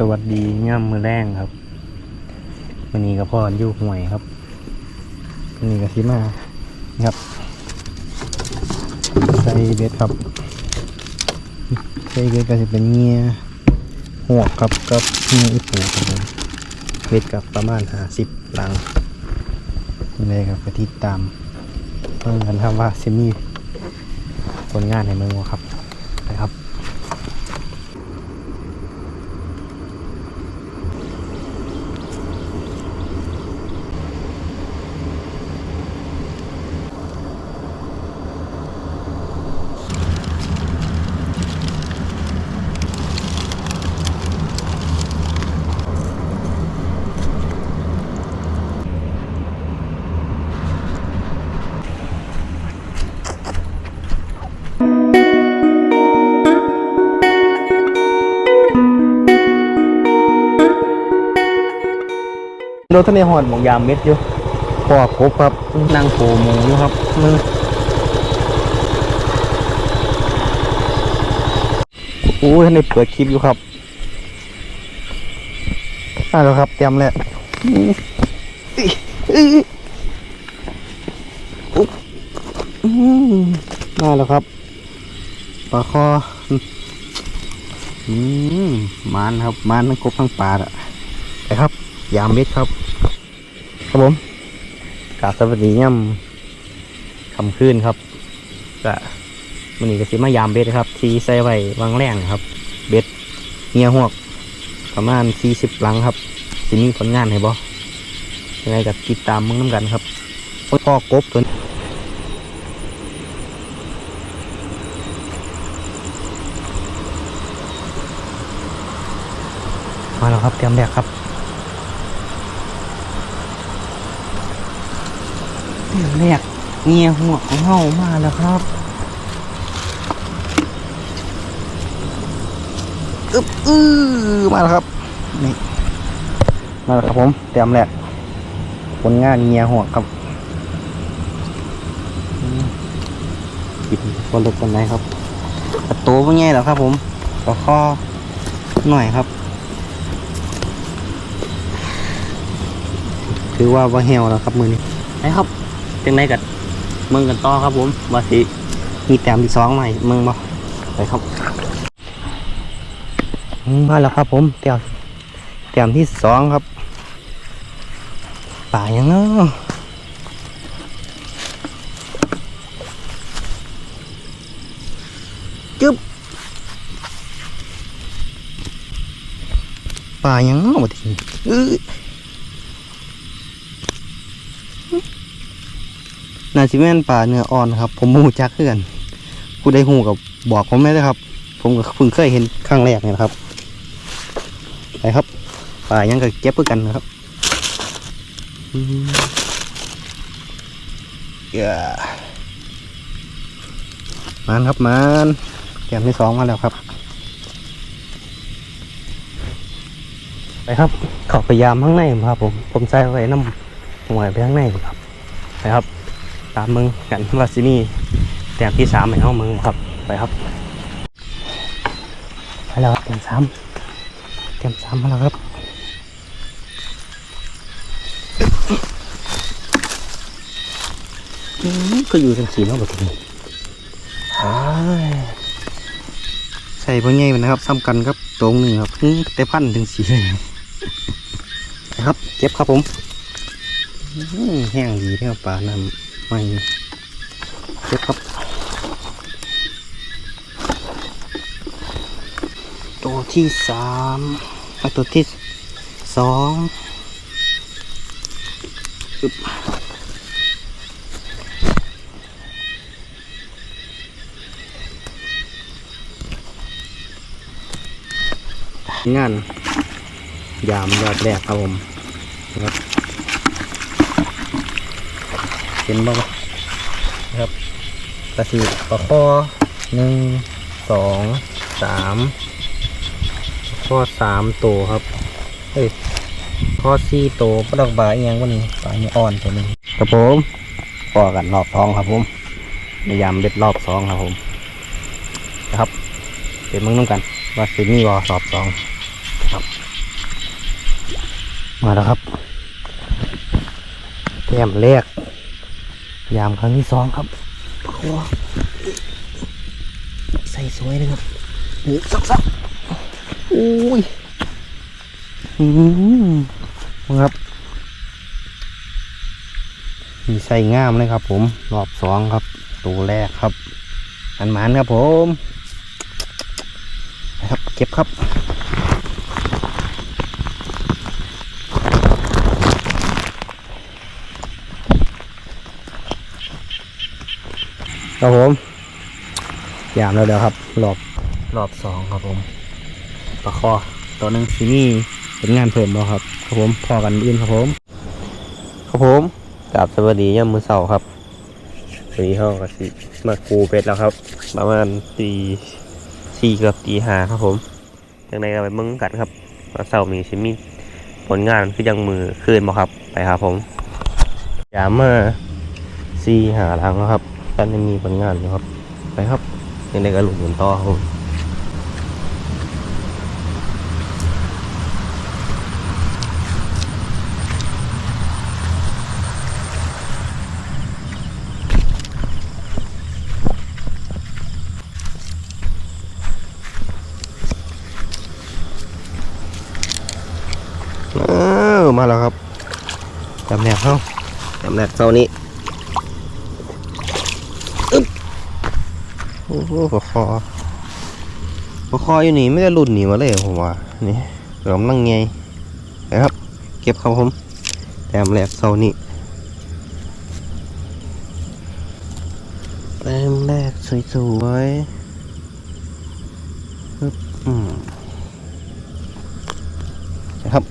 สวัสดีย่ำมือแรงครับวันนี้ก็พ่ออยู่ห่วยครับวันนี้ก็ที่มาครับใส่เบ็ดครับใส่เบ็ดก็จะเป็นเงี้ยหวครับกับเงี้ยอีปูครับผมเบ็ดกับประมาณห้าสิบหลังนี่เลยครับไปติดตามเพื่อนกันครับว่าซิมีผลงานในเมืองครับไปครับ รถทะเลหอดหมองยามเม็ดอยู่พอกบครับนั่งโผหมูอยู่ครับมือโอ้ยท่านได้เปิดคลิปอยู่ครับมาแล้วครับ เตรียมแล้วอื้ออื้ออุ๊บอื้อมาแล้วครับปลาคออืมมานครับมานทั้งกบทั้งปลาอะไปครับ ยามเม็ดครับ ครับผมกาสวัสดีย่ำคำคืนครับก็มันนี้ก็สิมายามเบ็ดครับ ที่ใส่ไว้วางแรงครับ เบ็ดเงียหวก ประมาณสี่สิบลังครับสิมีผลงานให้บ่ยังไงก็ติดตามมึงน้ำกันครับพ่อกบตัวมาแล้วครับเตรียมแดกครับ เสียงแรกเงียหัวของเฮามาแล้วครับอึ๊บอื้อมาแล้วครับนี่มาแล้วครับผมเตรียมแรกผลงานเงียหัวครับอืมกินบอลเล็กกันไหนครับกระโตเป็นไงเหรอครับ ผมก็ข้อหน่อยครับ ถือว่าว่าเหี่ยวแล้วครับมือนี้ไอ้ครับ จังไดกันเมืองกันต่อครับผมว่าสิมีแต้มที่สองใหม่เมืองบ่ไปครับมาแล้วครับผมแต้มแต้มที่สองครับป่ายังเนาะจึ๊บป่ายังเนาะมาทีเออ นาซิแม่นป่าเนื้ออ่อนครับ ผมมูจักเพื่อนผู้ใดหูกับบอกผมไม่ได้ครับ ผมก็เพิ่งเคยเห็นครั้งแรกเนี่ยนะครับไปครับ ป่ายังก็เก็บเพื่อกันนะครับมเย้มันครับมันแกมที่สองมาแล้วครับ ไปครับเข้าไปยามข้างในครับผมผมใส่ไว้น้ำหวยไปข้างในครับไปครับ ตามมึงกันว่าสินี่แต้มที่สามในห้องมึงครับไปครับไปแล้วครับแต้มสามแต้มสามมาแล้วครับอืมก็อยู่ทั้งสีนาะแบบนี้อ้ยใส่พ่อใหญ่มันนะครับซ้ำกันครับตรงนึงครับแต่พันถึงสีเลยครับเก็บครับผมแห้งดีเท่าปลาน้ำ ไม่เก็บครับตัวที่สามตัวที่สองอึบงานยามยอดแรกครับผมครับ เห็นบ้างนะครับกระสีปลาข้อหนึ่งสองสามข้อสามตัวครับเอ้ยข้อสี่ตัวปลาดอกบาเอียงวันนี้ปลานี่อ่อนตัวหนึงครับผมพอกันรอบสองครับผมพยายามเบ็ดรอบสองครับผมนะครับเดี๋ยวมึงน้ำกัน ว่าสิมีวอสอบสองครับ มาแล้วครับแต้มแรก ยามครั้งที่สองครับใส่สวยเลยครับหนึ่งสองสามอุ้ยอืมครับมีใส่งามเลยครับ ผมรอบสองครับ ตัวแรกครับอันหมานครับผมนะครับเก็บครับ ครับผมยามแล้วเดี๋ยวครับ รอบรอบสองครับผมปลาคอตัวหนึ่งที่นี่เป็นงานเพิ่มแล้วครับครับผมพอกันอื่นครับผม ครับผมกราบสวัสดีย่ามมือเสาครับวันนี้เขาก็สิมากูเป็ดแล้วครับ ประมาณตีสี่เกือบตีห้าครับผมยังไงก็ไปมึงกันครับว่าเสาร์มีชิมีผลงานคือยังมือคืนบ่ครับ ไปครับผมยามมาสี่หาหลังแล้วครับ ตอนมีผลงานอยู่ครับ ไปครับยังไงก็หลุดหมุนต่อครับมาแล้วครับจำแนกเข้าจำแนกเสานี้ โอ้โหปลาคอปลาคออยู่นี่ไม่ได้หลุดหนีมาเลยผมว่านี่กำลังไงนะครับ เก็บครับผมแต้มแรกเซานี่แต้มแรกสวยๆอืมนะครับ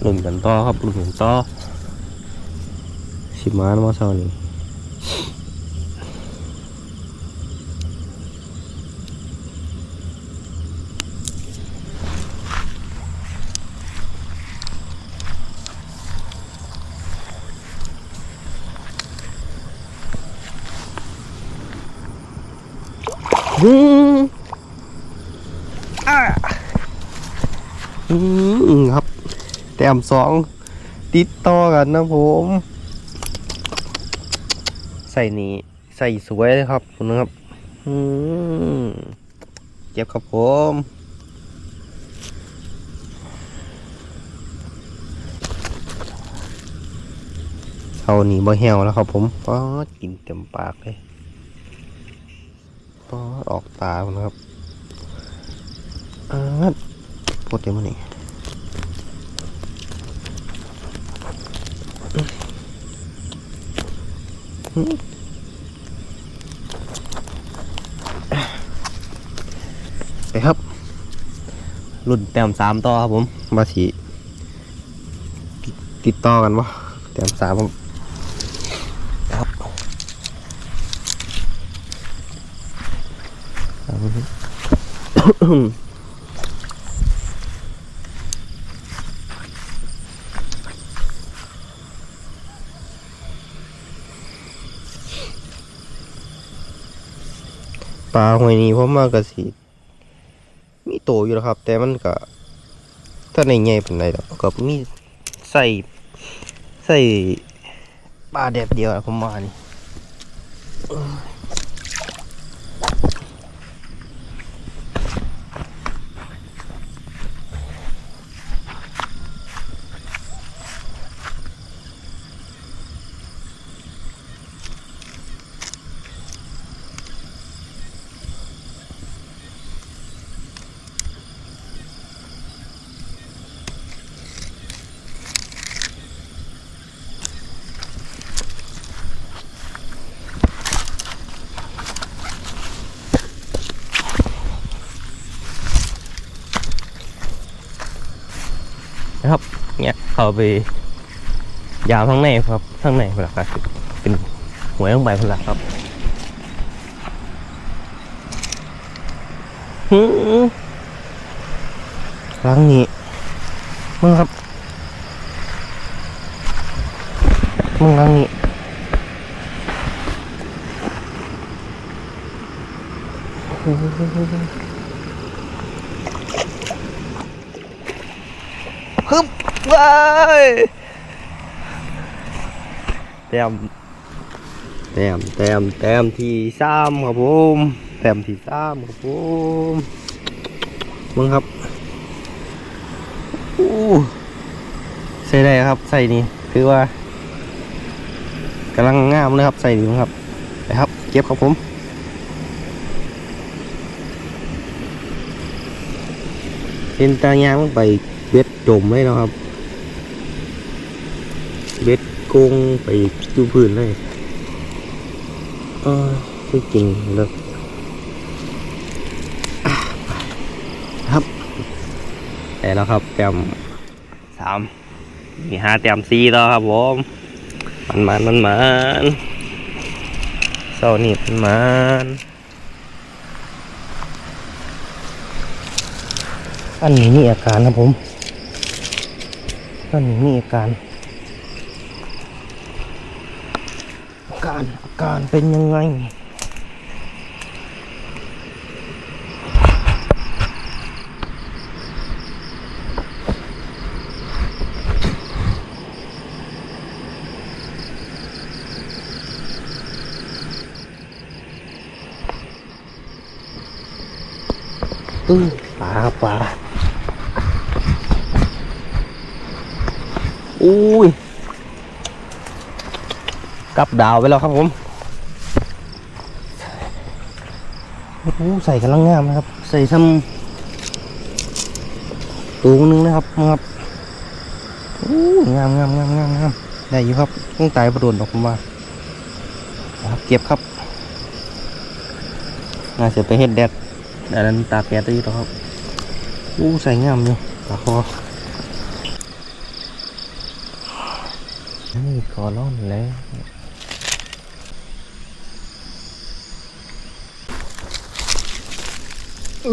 หลุนกันต่อครับหลุนกันต่อสิมาแล้วมาเซานี่ อืมอ่าอืมครับ แต้มสองติดต่อกันนะผม ใส่นี้ใส่สวยเลยครับคุณนะครับ อืมเก็บครับผมเท่านี้บ่แห้วแล้วครับผมป๊อกินเต็มปากเลย ก็ออกตาผมนะครับอ่าโปรเต็มมันนี่ไปครับรุ่นแต้มสามต่อครับผมมาสีติดต่อกันวะแต้มสามผมครับ ปลาหอยนี้ผมว่ากะสิ มีโตอยู่แล้วครับ แต่มันก็ ถ้าในใหญ่เป็นไรดอกก็มีใส่ใส่ปลาแดดเดียวผมว่านี่ นะครับ เนี่ยเข้าไปยาวข้างในครับข้างในเป็นหลักครับเป็นหัวข้างใบเป็นหลักครับหืมหลังนี้มึงครับมึงหลังนี้ฮึบ ว้ายแต้มแต้มแต้มแต้มที่สามครับผมแต้มที่สามครับผมมึงครับอู้ใส่ได้ครับใส่นี่คือว่ากำลังงามเลยครับใส่นี่ครับไปครับ เก็บครับผมเห็นตายางไปเบ็ดจมเลยนะครับ กงไปอยู่พื้นเลยเออที่จริงเลิกอะครับแต่แล้วครับแต้มสามมีห้าแต้มสี่แล้วครับผมมันมันมันมันเศร้านี่มันมันอันนี้มีอาการนะผมอันนี้มีอาการ อา การอาการเป็นยังไงอื้อปลาปลาอุ้ย กลับดาวไปแล้วครับผมโอ้โหใส่กำลังงามนะครับ ใส่ซ้ำตูงหนึงนะครับครับโอ้งามงามงามงามงามได้อยู่ครับต้องตายประโดนออกมาครับเก็บครับน่าจะไปเห็ดแดดอันนั้นตากแดดได้อยู่แล้วครับอู้ใส่งามอยู่ปลาคอนี่ขอร้อนแล้ว ขอ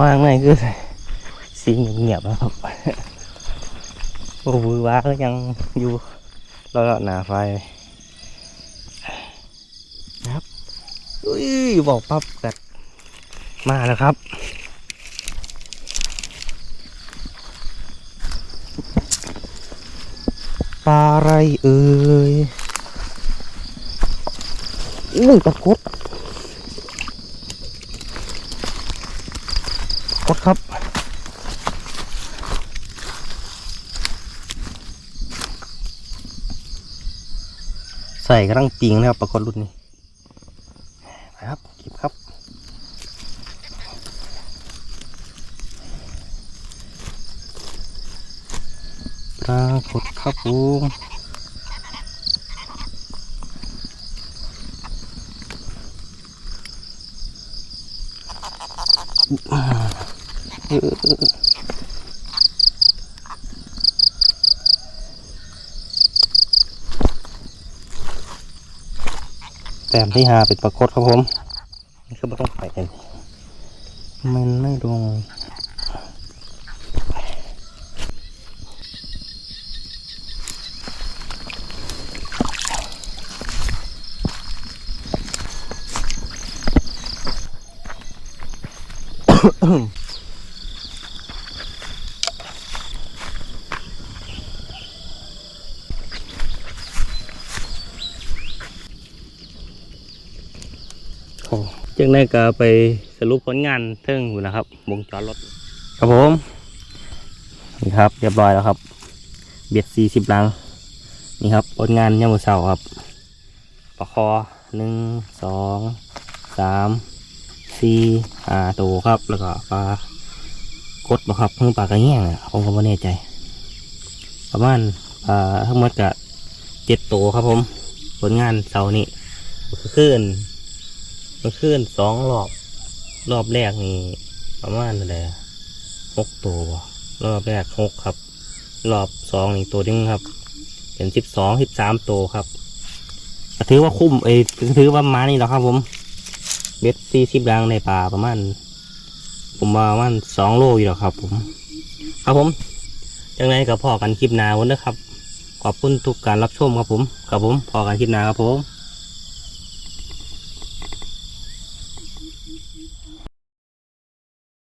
มากเลยคือสีเงียบๆนะครับโอ้โหว้าก็ยังอยู่รอหนาไฟนะครับอุ้ยบอกปั๊บกัดมาแล้วครับ ปลา อะไรเอ่ยอุ้ยตะกดกดครับ ใส่กระลังปิงนะครับปลากดรุ่นนี้ครับเก็บครับปรากฏครับผม แต้มที่หาเป็นปรากฏครับผม นี่คือไม่ต้องไปกันมันไม่ลง จึงได้ก็ไปสรุปผลงานเทิงอยู่นะครับวงจรรถ ครับผมนี่ครับ เรียบร้อยแล้วครับ เบ็ดสี่สิบลัง นี่ครับผลงานยามมือเสาร์ครับปลาคอหนึ่งสองสาม สี่ห้าตัวครับ แล้วก็ปลากดบ่ครับเพิ่งปลากระแยงอะผมก็ไม่แน่ใจ ประมาณปลาทั้งหมดก็เจ็ดตัวครับผม ผลงานเสาร์นี้ขึ้นมันขึ้นสองรอบ รอบแรกนี่ประมาณอะไรหกตัวรอบแรกหกครับ รอบสองนี่ตัวนึงครับ เป็นสิบสองสิบสามตัวครับถือว่าคุ้มเอ้ถือว่ามานี่แล้วครับผม เบ็ดสี่สิบรังในป่าประมาณ ผมว่ามันสองโลอยู่หรอครับ ผม ครับผมยังไงกับพ่อกันคลิปหนาวันนะครับ ขอบคุณทุกการรับชมครับผม ครับผมพ่อกันคลิปหนาครับผม